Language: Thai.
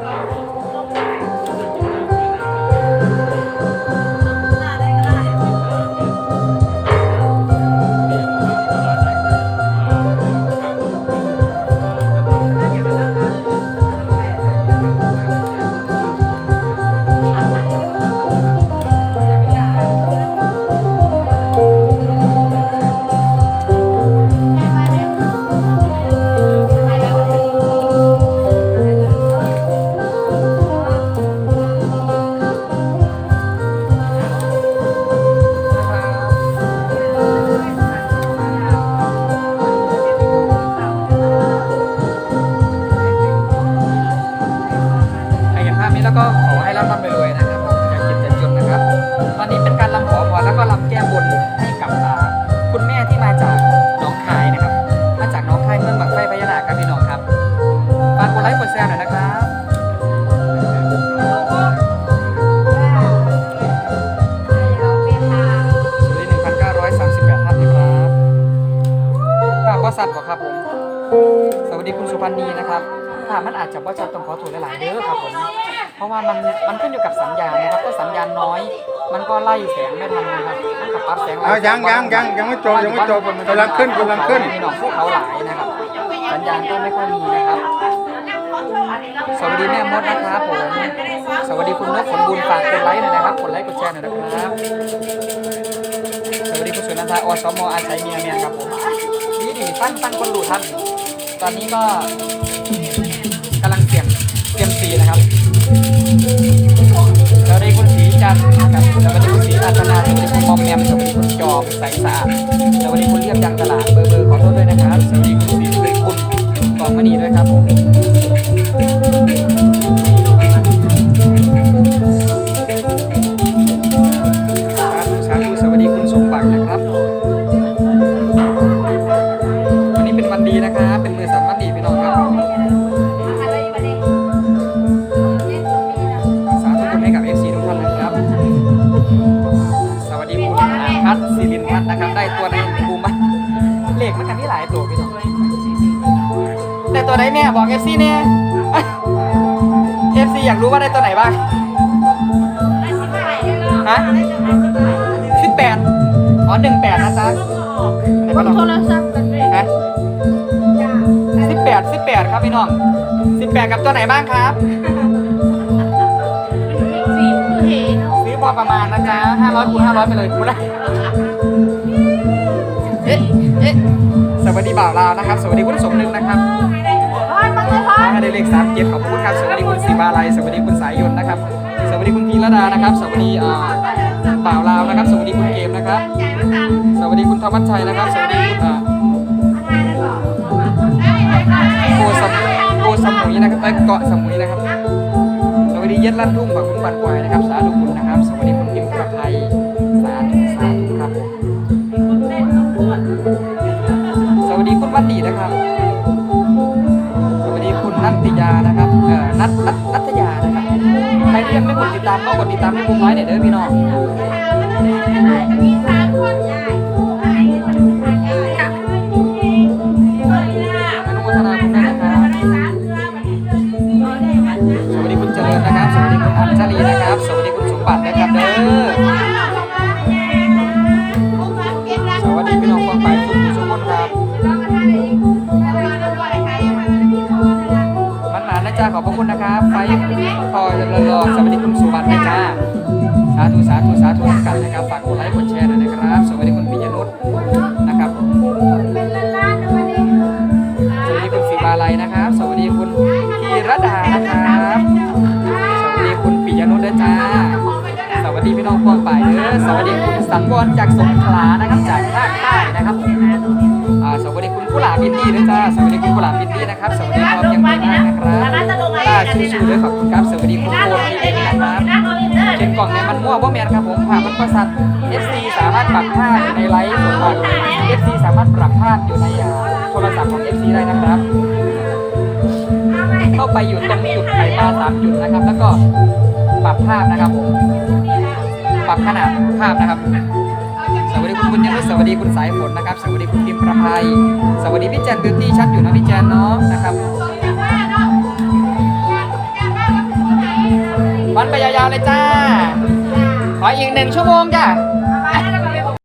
ใขอให้ร่ำร่ำรวยนะครับผมอย่าเจ็บอย่าจนนะครับ ตอนนี้เป็นการรำขอพรแล้วก็รำแก้บนให้กับอ่าคุณแม่ที่มาจากหนองคายนะครับ มาจากหนองคายเมืองบักไฟพญานาคครับพี่น้องครับฝากกดไลค์กดแชร์หน่อยนะครับสุรินทร์1,938ท่านนะครับฝากว่าสัตว์บ่ครับผมสวัสดีคุณสุพันธ์นีนะครับถ้ามันอาจจะว่าจะต้องขอโทษหลายๆเด้อครับผม เพราะว่ามันมันขึ้นอยู่กับสัญญาณนะครับถ้าสัญญาณน้อย มันก็ไล่แสงไม่ทันนะครับมันกับปรับแสงไล่เอาแสยังยังยังยังไม่จบยังไม่จบกำลังขึ้นกำลังขึ้น มีหนองภูเขาหลายนะครับ สัญญาณก็ไม่ค่อยมีนะครับ สวัสดีแม่มดนะครับผม สวัสดีคุณนกผลบุญฝากกดไลค์หน่อยนะครับกดไลค์กดแชร์หน่อยนะครับ สวัสดีคุณสุนันทาอสมอาศัยเมียเมียครับผมนี่ดีตั้งตั้งคนดูท่านตอนนี้ก็ก คุณสีจันทร์นะครับสวัสดีคุณสีอัตนาสวัสดีคุณมอมแมมสวัสดีคุณจอมใสสะอาดสวัสดีคุณเรียบยังตลาดเบอร์เบอร์ขอโทษด้วยนะครับสวัสดีคุณสีสุริคุณกองมณีด้วยครับ ได้ตัวในภูมิเลขมันกันที่หลายตัวพี่น้องได้ตัวไหนเนี่ยบอก FC เนี่ย FC อยากรู้ว่าได้ตัวไหนบ้างฮะสิบแปดอ๋อหนึ่งแปดนะจ๊ะไหนบ้างโทรศัพท์กันเลยฮะสิบแปดสิบแปดครับพี่น้องสิบแปดกับตัวไหนบ้างครับสีคือเห็นซื้อพอประมาณนะจ๊ะห้าร้อยคูณห้าร้อยไปเลยคูณละ บ่าวลาวนะครับ สวัสดีคุณสมนึกนะครับพอนมาเลยพอนให้ได้เลขสามเจ็ดขอบคุณครับ สวัสดีคุณสีบาลัยสวัสดีคุณสายยนต์นะครับ สวัสดีคุณพีระดานะครับ สวัสดีอ่าบ่าวลาวนะครับ สวัสดีคุณเกมนะครับ สวัสดีคุณธวัชชัยนะครับ สวัสดีคุณอ่าโกสมโกสมุยนะครับเอ้ยเกาะสมุยนะครับ สวัสดีเย็ดลั่นทุ่งบักคุณบันควายนะครับ สาธุคุณนะครับ สวัสดีคุณ ยานะครับใครที่ยังไม่กดติดตามก็กดติดตามให้ผมไว้เดี๋ยเด้อพี่น้อง อบคุณนะครับไฟพอรอรอสวัสดีคุณสุบัตินะจ๊ะสาธุสาธุสาธุกันนะครับฝากกดไลค์กดแชร์หน่อยนะครับ สวัสดีคุณปิยนุชนะครับสวัสดีคุณสีบาลัยนะครับ สวัสดีคุณพีรดานะครับสวัสดีคุณปิยนุชด้วยจ้าสวัสดีพี่น้องกองไปเด้อสวัสดีคุณสังวรจากสงขลานะครับจากภาคใต้นะครับอ่าสวัสดีคุณกุหลาบอินดี้ด้วยจ้าสวัสดีคุณกุหลาบอินดี้นะครับ สวัสดีความยังไม่ มากนะครับตาชูๆด้วยขอบคุณครับสวัสดีคุณโคนที่เองนะครับเช่นกล่องเนี่ยมันมั่วว่าแมนครับผมผ่ามันประสัต FC สามารถปรับภาพอยู่ในไลฟ์สดก่อน FC สามารถปรับภาพอยู่ในอ่าโทรศัพท์ของ FC ได้นะครับ เข้าไปอยู่ตรงจุดไข่ปลาสามจุดนะครับ แล้วก็ปรับภาพนะครับผมปรับขนาดภาพนะครับสวัสดีคุณบุญยนุชสวัสดีคุณสายฝนนะครับ สวัสดีคุณพิมพ์ประภัย สวัสดีพี่แจนบิวตี้ชัดอยู่นะพี่แจนเนาะนะครับ ยาวๆเลยจ้าขออีกหนึ่งชั่วโมงจ้า